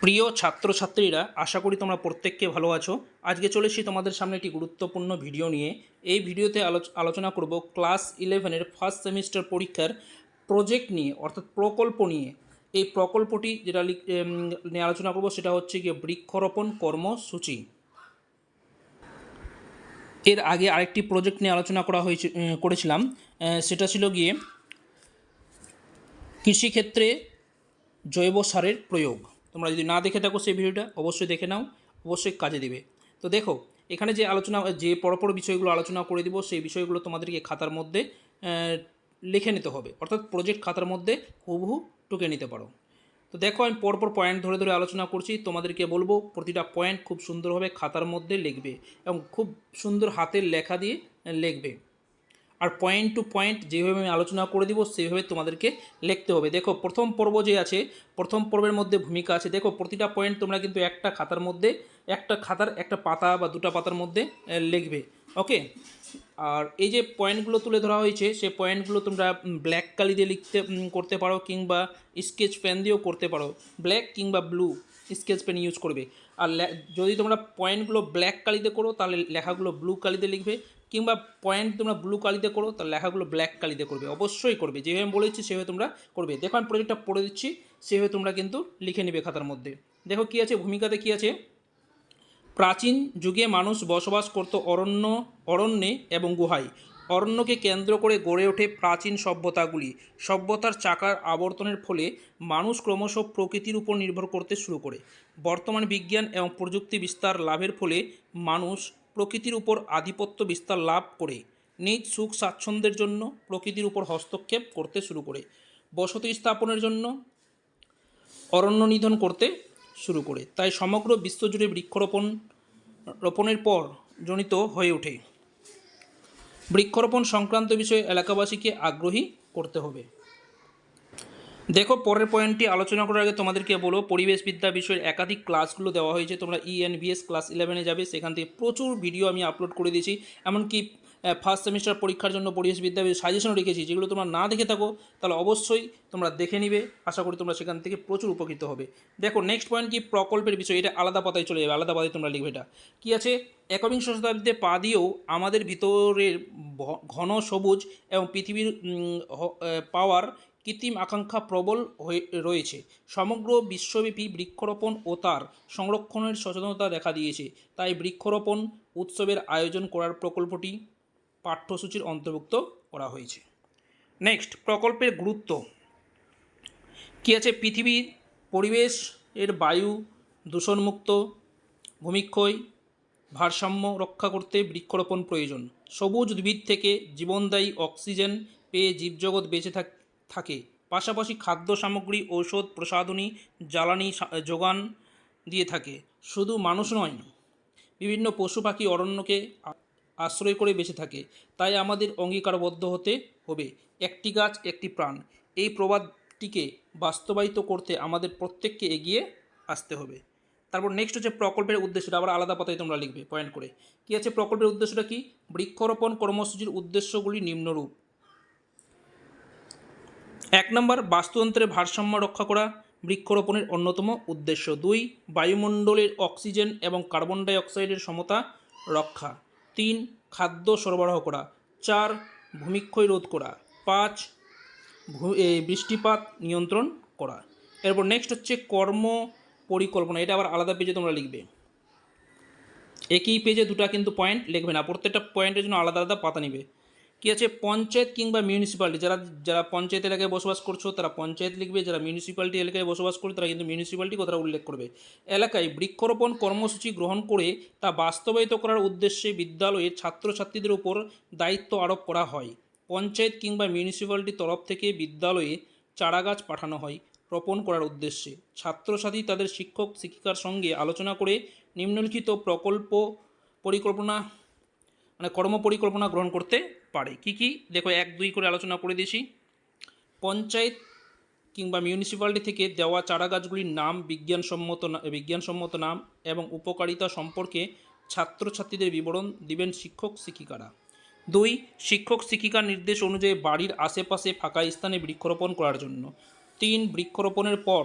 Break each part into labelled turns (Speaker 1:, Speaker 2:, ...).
Speaker 1: প্রিয় ছাত্রছাত্রীরা, আশা করি তোমরা প্রত্যেককে ভালো আছো। আজকে চলেছি তোমাদের সামনে একটি গুরুত্বপূর্ণ ভিডিও নিয়ে। এই ভিডিওতে আলোচ- আলোচনা করব ক্লাস ইলেভেনের ফার্স্ট সেমিস্টার পরীক্ষার প্রজেক্ট নিয়ে, অর্থাৎ প্রকল্প নিয়ে। এই প্রকল্পটি যেটা নিয়ে আলোচনা করব সেটা হচ্ছে গিয়ে বৃক্ষরোপণ কর্মসূচি। এর আগে আরেকটি প্রজেক্ট নিয়ে আলোচনা করা হয়েছে করেছিলাম। সেটা ছিল গিয়ে কৃষিক্ষেত্রে জৈব সারের প্রয়োগ। তোমরা যদি না দেখে থাকো সেই ভিডিওটা, অবশ্যই দেখে নাও, অবশ্যই কাজে দিবে। তো দেখো, এখানে যে আলোচনা, যে পরপর বিষয়গুলো আলোচনা করে দিব, সেই বিষয়গুলো তোমাদেরকে খাতার মধ্যে লিখে নিতে হবে। অর্থাৎ প্রজেক্ট খাতার মধ্যে হুবহু টুকে নিতে পারো। তো দেখো, আমি পরপর পয়েন্ট ধরে ধরে আলোচনা করছি, তোমাদেরকে বলব, প্রতিটা পয়েন্ট খুব সুন্দরভাবে খাতার মধ্যে লিখবে এবং খুব সুন্দর হাতের লেখা দিয়ে লিখবে। আর পয়েন্ট টু পয়েন্ট যেভাবে আমি আলোচনা করে দিব সেইভাবে তোমাদেরকে লিখতে হবে। দেখো, প্রথম পর্ব যে আছে, প্রথম পর্বের মধ্যে ভূমিকা আছে। দেখো, প্রতিটা পয়েন্ট তোমরা কিন্তু একটা খাতার মধ্যে, একটা খাতার, একটা পাতা বা দুটো পাতার মধ্যে লিখবে। ওকে আর এই যে পয়েন্টগুলো তুলে ধরা হয়েছে সেই পয়েন্টগুলো তোমরা ব্ল্যাক কালি দিয়ে লিখতে করতে পারো কিংবা স্কেচ পেন দিয়েও করতে পারো। ব্ল্যাক কিংবা ব্লু স্কেচ পেন ইউজ করবে। আর যদি তোমরা পয়েন্টগুলো ব্ল্যাক কালিতে করো, তাহলে লেখাগুলো ব্লু কালিতে লিখবে। কিংবা পয়েন্ট তোমরা ব্লু কালিতে করো, তার লেখাগুলো ব্ল্যাক কালিতে করবে। অবশ্যই করবে। যেভাবে বলেছি, সেভাবে তোমরা করবে। দেখো, আমি প্রজেক্টটা পড়ে দিচ্ছি, সেভাবে তোমরা কিন্তু লিখে নেবে খাতার মধ্যে। দেখো কী আছে, ভূমিকাতে কী আছে? প্রাচীন যুগে মানুষ বসবাস করত অরণ্য, অরণ্যে এবং গুহায়। অরণ্যকে কেন্দ্র করে গড়ে ওঠে প্রাচীন সভ্যতাগুলি। সভ্যতার চাকার আবর্তনের ফলে মানুষ ক্রমশ প্রকৃতির উপর নির্ভর করতে শুরু করে। বর্তমান বিজ্ঞান এবং প্রযুক্তি বিস্তার লাভের ফলে মানুষ প্রকৃতির উপর আধিপত্য বিস্তার লাভ করে, নিজ সুখ স্বাচ্ছন্দ্যের জন্য প্রকৃতির উপর হস্তক্ষেপ করতে শুরু করে, বসতি স্থাপনের জন্য অরণ্য নিধন করতে শুরু করে। তাই সমগ্র বিশ্বজুড়ে বৃক্ষরোপণ, রোপণের পর জনিত হয়ে ওঠে। বৃক্ষরোপণ সংক্রান্ত বিষয়ে এলাকাবাসীকে আগ্রহী করতে হবে। দেখো, পরের পয়েন্টটি আলোচনা করার আগে তোমাদেরকে বলব, পরিবেশবিদ্যা বিষয়ের একাধিক ক্লাসগুলো দেওয়া হয়েছে। তোমরা ইএনভিএস ক্লাস ইলেভেনে যাবে, সেখান থেকে প্রচুর ভিডিও আমি আপলোড করে দিয়েছি। এমনকি ফার্স্ট সেমিস্টার পরীক্ষার জন্য পরিবেশবিদ্যা সাজেশনও রেখেছি। যেগুলো তোমরা না দেখে থাকো, তাহলে অবশ্যই তোমরা দেখে নিবে। আশা করি তোমরা সেখান থেকে প্রচুর উপকৃত হবে। দেখো নেক্সট পয়েন্ট কি? প্রকল্পের বিষয়, এটা আলাদা পাতায় চলে যাবে। আলাদা পাতায় তোমরা লিখবে এটা। কী আছে? একবিংশ শতাব্দীতে পা দিয়েও আমাদের ভিতরের ঘন সবুজ এবং পৃথিবীর পাওয়ার কৃত্রিম আকাঙ্ক্ষা প্রবল হয়ে রয়েছে। সমগ্র বিশ্বব্যাপী বৃক্ষরোপণ ও তার সংরক্ষণের সচেতনতা দেখা দিয়েছে। তাই বৃক্ষরোপণ উৎসবের আয়োজন করার প্রকল্পটি পাঠ্যসূচির অন্তর্ভুক্ত করা হয়েছে। নেক্সট, প্রকল্পের গুরুত্ব। কী আছে? পৃথিবীর পরিবেশ, এর বায়ু দূষণমুক্ত, ভূমিক্ষয়, ভারসাম্য রক্ষা করতে বৃক্ষরোপণ প্রয়োজন। সবুজ উদ্ভিদ থেকে জীবনদায়ী অক্সিজেন পেয়ে জীবজগৎ বেঁচে থাক- থাকে। পাশাপাশি খাদ্য সামগ্রী, ঔষধ, প্রসাধনী, জ্বালানি যোগান দিয়ে থাকে। শুধু মানুষ নয়, বিভিন্ন পশু পাখি অরণ্যকে আশ্রয় করে বেঁচে থাকে। তাই আমাদের অঙ্গীকারবদ্ধ হতে হবে। একটি গাছ, একটি প্রাণ। এই প্রবাদটিকে বাস্তবায়িত করতে আমাদের প্রত্যেককে এগিয়ে আসতে হবে। তারপর নেক্সট হচ্ছে প্রকল্পের উদ্দেশ্যটা। আবার আলাদা পাতায় তোমরা লিখবে পয়েন্ট করে। কী আছে প্রকল্পের উদ্দেশ্যটা কি? বৃক্ষরোপণ কর্মসূচির উদ্দেশ্যগুলি নিম্নরূপ। এক নম্বর, বাস্তুতন্ত্রের ভারসাম্য রক্ষা করা, বৃক্ষরোপণের অন্যতম উদ্দেশ্য। দুই, বায়ুমণ্ডলের অক্সিজেন এবং কার্বন ডাই অক্সাইডের সমতা রক্ষা। তিন, খাদ্য সরবরাহ করা। চার, ভূমিক্ষয় রোধ করা। পাঁচ বৃষ্টিপাত নিয়ন্ত্রণ করা। এরপর নেক্সট হচ্ছে কর্ম পরিকল্পনা এটা আবার আলাদা পেজে তোমরা লিখবে। একই পেজে দুটা কিন্তু পয়েন্ট লিখবে না। প্রত্যেকটা পয়েন্টের জন্য আলাদা আলাদা পাতা নিবে। কী আছে পঞ্চায়েত কিংবা মিউনিসিপ্যালিটি যারা যারা পঞ্চায়েত এলাকায় বসবাস করছ, তারা পঞ্চায়েত লিখবে, যারা মিউনিসিপ্যালিটি এলাকায় বসবাস করবে, তারা কিন্তু মিউনিসিপ্যালিটি কথাটা উল্লেখ করবে। এলাকায় বৃক্ষরোপণ কর্মসূচি গ্রহণ করে তা বাস্তবায়িত করার উদ্দেশ্যে বিদ্যালয়ের ছাত্রছাত্রীদের উপর দায়িত্ব আরোপ করা হয়। পঞ্চায়েত কিংবা মিউনিসিপ্যালিটির তরফ থেকে বিদ্যালয়ে চারাগাছ পাঠানো হয় রোপণ করার উদ্দেশ্যে। ছাত্রছাত্রী তাদের শিক্ষক, শিক্ষিকার সঙ্গে আলোচনা করে নিম্নলিখিত প্রকল্প পরিকল্পনা মানে কর্ম পরিকল্পনা গ্রহণ করতে পারে। কি কি? দেখো, এক, দুই করে আলোচনা করে দিয়েছি। পঞ্চায়েত কিংবা মিউনিসিপ্যালিটি থেকে দেওয়া চারাগাছগুলির নাম, বিজ্ঞানসম্মত বিজ্ঞানসম্মত নাম এবং উপকারিতা সম্পর্কে ছাত্রছাত্রীদের বিবরণ দিবেন শিক্ষক শিক্ষিকারা। দুই, শিক্ষক শিক্ষিকার নির্দেশ অনুযায়ী বাড়ির আশেপাশে ফাঁকা স্থানে বৃক্ষরোপণ করার জন্য। তিন, বৃক্ষরোপণের পর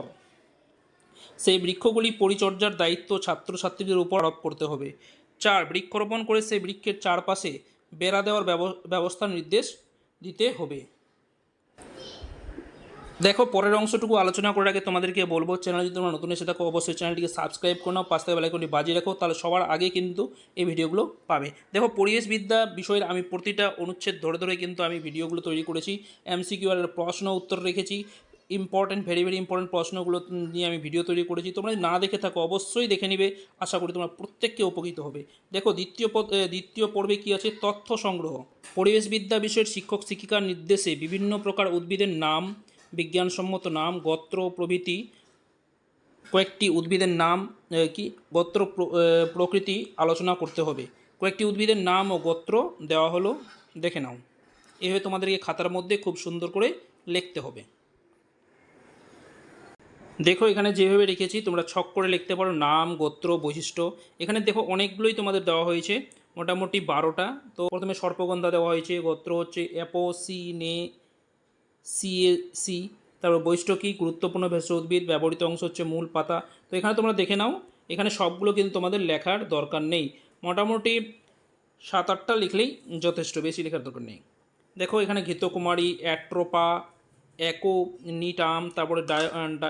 Speaker 1: সেই বৃক্ষগুলি পরিচর্যার দায়িত্ব ছাত্রছাত্রীদের উপর আরোপ করতে হবে। চার, বৃক্ষরোপণ করে সেই বৃক্ষের চারপাশে বেড়া দেওয়ার ব্যব- ব্যবস্থার নির্দেশ দিতে হবে। দেখো, পরের অংশটুকু আলোচনা করার আগে তোমাদেরকে বলব চ্যানেল যদি তোমরা নতুন এসে থাকো, অবশ্যই চ্যানেলটিকে সাবস্ক্রাইব করে পাঁচ থেকে বেলাইকনটি বাজিয়ে রাখো, তাহলে সবার আগে কিন্তু এই ভিডিওগুলো পাবে। দেখো, পরিবেশবিদ্যা বিষয়ের আমি প্রতিটা অনুচ্ছেদ ধরে ধরে কিন্তু আমি ভিডিওগুলো তৈরি করেছি এমসিকিউ আর প্রশ্ন উত্তর রেখেছি ইম্পর্টেন্ট ভেরি ভেরি ইম্পর্টেন্ট প্রশ্নগুলো নিয়ে আমি ভিডিও তৈরি করেছি। তোমরা না দেখে থাকো, অবশ্যই দেখে নিবে। আশা করি তোমরা প্রত্যেককে উপকৃত হবে। দেখো, দ্বিতীয় দ্বিতীয় পর্বে কী আছে? তথ্য সংগ্রহ। পরিবেশবিদ্যা বিষয়ের শিক্ষক, শিক্ষিকার নির্দেশে বিভিন্ন প্রকার উদ্ভিদের নাম, বিজ্ঞানসম্মত নাম, গোত্র প্রভৃতি, কয়েকটি উদ্ভিদের নাম কি? গোত্র প্রকৃতি আলোচনা করতে হবে। কয়েকটি উদ্ভিদের নাম ও গোত্র দেওয়া হলো, দেখে নাও। এভাবে তোমাদেরকে খাতার মধ্যে খুব সুন্দর করে লিখতে হবে। দেখো এখানে যেভাবে রেখেছি, তোমরা ছক করে লিখতে পারো, নাম, গোত্র, বৈশিষ্ট্য। এখানে দেখো অনেকগুলোই তোমাদের দেওয়া হয়েছে, মোটামুটি বারোটা। তো প্রথমে সর্পগন্ধা দেওয়া হয়েছে, গোত্র হচ্ছে অ্যাপো, সি, নে, সি সি। তারপর বৈষ্টকী গুরুত্বপূর্ণ ভেষজ উদ্ভিদ, ব্যবহৃত অংশ হচ্ছে মূল পাতা। তো এখানে তোমরা দেখে নাও, এখানে সবগুলো কিন্তু তোমাদের লেখার দরকার নেই। মোটামুটি সাত আটটা লিখলেই যথেষ্ট, বেশি লেখার দরকার নেই। দেখো এখানে ঘৃতকুমারী, অ্যাট্রোপা, অ্যাকো নিটাম তারপরে ডায়-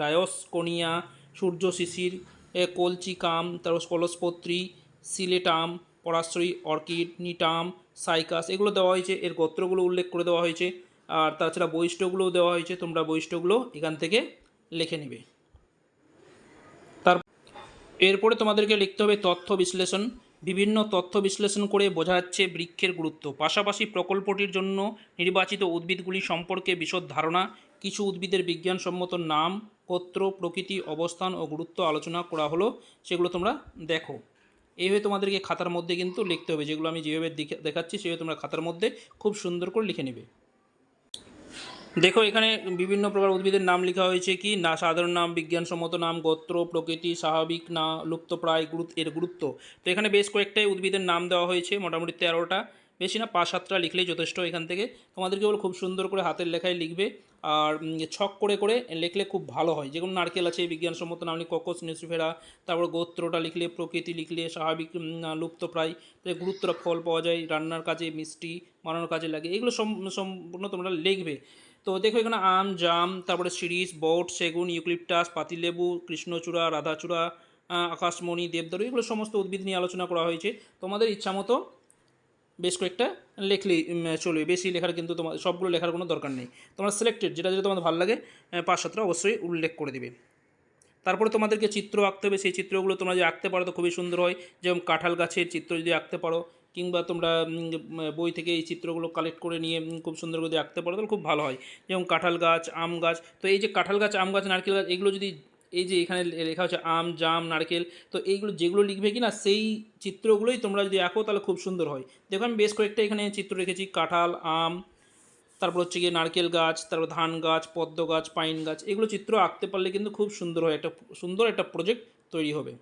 Speaker 1: ডায়োসকোনিয়া সূর্য শিশির এ, কলচিকাম তারপর কলসপত্রী সিলেটাম পরাশ্রয়ী অর্কিড নিটাম সাইকাস এগুলো দেওয়া হয়েছে। এর গোত্রগুলো উল্লেখ করে দেওয়া হয়েছে। আর তাছাড়া বৈশিষ্ট্যগুলোও দেওয়া হয়েছে। তোমরা বৈশিষ্ট্যগুলো এখান থেকে লিখে নেবে। তার এরপরে তোমাদেরকে লিখতে হবে তথ্য বিশ্লেষণ। বিভিন্ন তথ্য বিশ্লেষণ করে বোঝা যাচ্ছে বৃক্ষের গুরুত্ব। পাশাপাশি প্রকল্পটির জন্য নির্বাচিত উদ্ভিদগুলি সম্পর্কে বিশদ ধারণা কিছু উদ্ভিদের বিজ্ঞানসম্মত নাম গোত্র, প্রকৃতি, অবস্থান ও গুরুত্ব আলোচনা করা হলো, সেগুলো তোমরা দেখো। এইভাবে তোমাদেরকে খাতার মধ্যে কিন্তু লিখতে হবে। যেগুলো আমি যেভাবে দেখে- দেখাচ্ছি, সেভাবে তোমরা খাতার মধ্যে খুব সুন্দর করে লিখে নেবে। দেখো, এখানে বিভিন্ন প্রকার উদ্ভিদের নাম লেখা হয়েছে কি? না, সাধারণ নাম, বিজ্ঞানসম্মত নাম, গোত্র, প্রকৃতি, স্বাভাবিক, না, লুপ্তপ্রায় গুরুত্ব এর গুরুত্ব। তো এখানে বেশ কয়েকটাই উদ্ভিদের নাম দেওয়া হয়েছে, মোটামুটি তেরোটা। বেশি না পাঁচ সাতটা লিখলেই যথেষ্ট। এখান থেকে তোমাদের কেবল খুব সুন্দর করে হাতের লেখায় লিখবে আর ছক করে করে লিখলে খুব ভালো হয়। যেমন নারকেল আছে, বিজ্ঞানসম্মত নাম লিখে ককস নিউসিফেরা তারপর গোত্রটা লিখলে, প্রকৃতি লিখলে, স্বাভাবিক লুপ্তপ্রায় তো গুরুত্বরা ফল পাওয়া যায়, রান্নার কাজে মিষ্টি, বানানোর কাজে লাগে, এগুলো সম- সম্পূর্ণ তোমরা লিখবে। তো দেখো এখানে আম, জাম, তারপরে শিরিষ বট, সেগুন ইউক্লিপটাস পাতিলেবু, কৃষ্ণচূড়া, রাধাচূড়া আকাশমণি, দেবদারু, এগুলো সমস্ত উদ্ভিদ নিয়ে আলোচনা করা হয়েছে। তোমাদের ইচ্ছা মতো বেশ কয়েকটা লেখলেই চলবে। বেশি লেখার কিন্তু তোমার সবগুলো লেখার কোনো দরকার নেই। তোমরা সিলেক্টেড যেটা যেটা তোমাদের ভালো লাগে পাঁচ সাতটা অবশ্যই উল্লেখ করে দেবে। তারপরে তোমাদেরকে চিত্র আঁকতে হবে। সেই চিত্রগুলো তোমরা যদি আঁকতে পারো তো খুবই সুন্দর হয়। যেমন কাঁঠাল গাছের চিত্র যদি আঁকতে পারো, কিংবা তোমরা বই থেকে এই চিত্রগুলো কালেক্ট করে নিয়ে খুব সুন্দর করে আঁকতে পারো, তাহলে খুব ভালো হয়। যেমন কাঁঠাল গাছ, আম গাছ, তো এই যে কাঁঠাল গাছ, আম গাছ, নারকেল গাছ, এগুলো যদি এই যে এখানে লেখা হচ্ছে আম, জাম, নারকেল, তো এইগুলো যেগুলো লিখবে কি না সেই চিত্রগুলোই তোমরা যদি আঁকো তাহলে খুব সুন্দর হয়। দেখো আমি বেশ কয়েকটা এখানে চিত্র রেখেছি, কাঁঠাল, আম, তারপর হচ্ছে গিয়ে নারকেল গাছ, তারপর ধান গাছ, পদ্ম গাছ, পাইন গাছ, এগুলো চিত্র আঁকতে পারলে কিন্তু খুব সুন্দর হয়, একটা সুন্দর একটা প্রজেক্ট তৈরি হবে।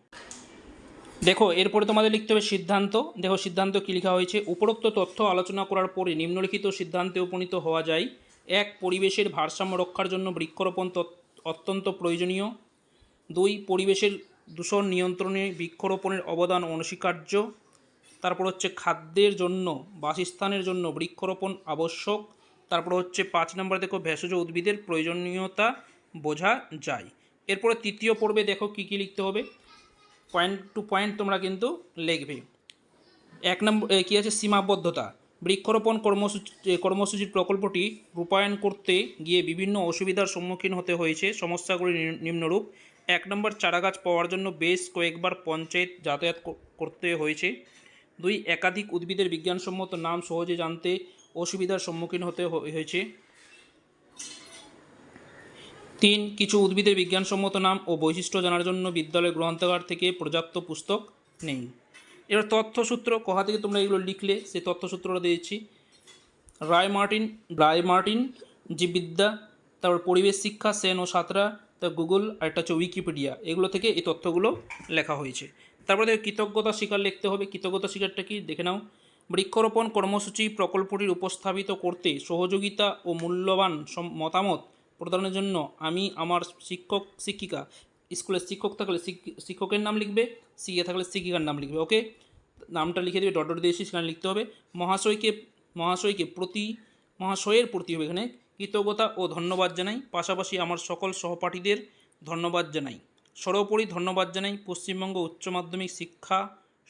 Speaker 1: দেখো, এরপরে তোমাদের লিখতে হবে সিদ্ধান্ত। দেখো, সিদ্ধান্ত কী লেখা হয়েছে? উপরোক্ত তথ্য আলোচনা করার পরে নিম্নলিখিত সিদ্ধান্তে উপনীত হওয়া যায়। এক, পরিবেশের ভারসাম্য রক্ষার জন্য বৃক্ষরোপণ অত্যন্ত প্রয়োজনীয়। দুই পরিবেশের দূষণ নিয়ন্ত্রণে বৃক্ষরোপণের অবদান অনস্বীকার্য। তারপর হচ্ছে খাদ্যের জন্য, বাসস্থানের জন্য বৃক্ষরোপণ আবশ্যক। তারপর হচ্ছে পাঁচ নম্বর দেখো, ভেষজ উদ্ভিদের প্রয়োজনীয়তা বোঝা যায়। এরপরে তৃতীয় পর্বে দেখো কী কী লিখতে হবে। পয়েন্ট টু পয়েন্ট তোমরা কিন্তু লিখবে। এক নম্বর কী আছে? সীমাবদ্ধতা। বৃক্ষরোপণ কর্মসূচি কর্মসূচির প্রকল্পটি রূপায়ণ করতে গিয়ে বিভিন্ন অসুবিধার সম্মুখীন হতে হয়েছে। সমস্যাগুলি নিম্ন- নিম্নরূপ। এক নম্বর চারাগাছ পাওয়ার জন্য বেশ কয়েকবার পঞ্চায়েত যাতায়াত কর- করতে হয়েছে। দুই, একাধিক উদ্ভিদের বিজ্ঞানসম্মত নাম সহজে জানতে অসুবিধার সম্মুখীন হতে হয়েছে। তিন, কিছু উদ্ভিদের বিজ্ঞানসম্মত নাম ও বৈশিষ্ট্য জানার জন্য বিদ্যালয় গ্রন্থাগার থেকে পর্যাপ্ত পুস্তক নেই। এবার তথ্যসূত্র কোথা থেকে তোমরা এগুলো লিখলে সেই তথ্যসূত্রটা দিয়েছি। রায় মার্টিন রায় মার্টিন, জীববিদ্যা, তারপর পরিবেশ শিক্ষা, সেন ও সাঁতরা তারপর গুগল আর একটা হচ্ছে উইকিপিডিয়া এগুলো থেকে এই তথ্যগুলো লেখা হয়েছে। তারপরে দেখো কৃতজ্ঞতা স্বীকার লিখতে হবে। কৃতজ্ঞতা স্বীকারটা কি? দেখে নাও। বৃক্ষরোপণ কর্মসূচি প্রকল্পটির উপস্থাপিত করতে সহযোগিতা ও মূল্যবান মতামত প্রদানের জন্য আমি আমার শিক্ষক, শিক্ষিকা, স্কুলের শিক্ষক থাকলে শিক- শিক্ষকের নাম লিখবে, সিএ থাকলে শিক্ষিকার নাম লিখবে ওকে নামটা লিখে দেবে ডট ডট দিয়ে সেখানে লিখতে হবে। মহাশয়কে মহাশয়কে প্রতি, মহাশয়ের প্রতি হবে এখানে কৃতজ্ঞতা ও ধন্যবাদ জানাই। পাশাপাশি আমার সকল সহপাঠীদের ধন্যবাদ জানাই। সর্বোপরি ধন্যবাদ জানাই পশ্চিমবঙ্গ উচ্চ মাধ্যমিক শিক্ষা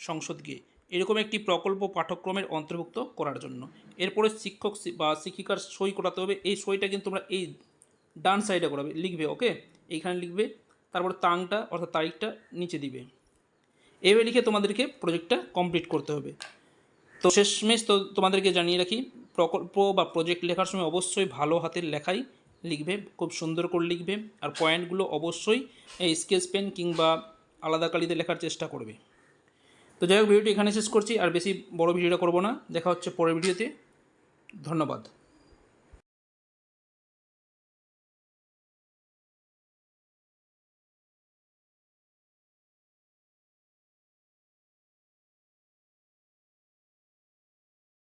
Speaker 1: সংসদকে। এরকম একটি প্রকল্প পাঠ্যক্রমের অন্তর্ভুক্ত করার জন্য। এরপরে শিক্ষক বা শিক্ষিকার সই করাতে হবে। এই সইটা কিন্তু তোমরা এই ডান সাইডে করাবে। লিখবে ওকে এইখানে লিখবে, তারপর তাংটা অর্থাৎ তারিখটা নিচে দিবে। এভাবে লিখে তোমাদেরকে প্রজেক্টটা কমপ্লিট করতে হবে। তো শেষমেশ তো তোমাদেরকে জানিয়ে রাখি প্রকল্প বা প্রজেক্ট লেখার সময় অবশ্যই ভালো হাতের লেখাই লিখবে, খুব সুন্দর করে লিখবে আর পয়েন্টগুলো অবশ্যই এই স্কেচ পেন কিংবা আলাদা কালিতে লেখার চেষ্টা করবে। তো যাই হোক, ভিডিওটি এখানে শেষ করছি, আর বেশি বড় ভিডিওটা করব না। দেখা হচ্ছে পরের ভিডিওতে। ধন্যবাদ।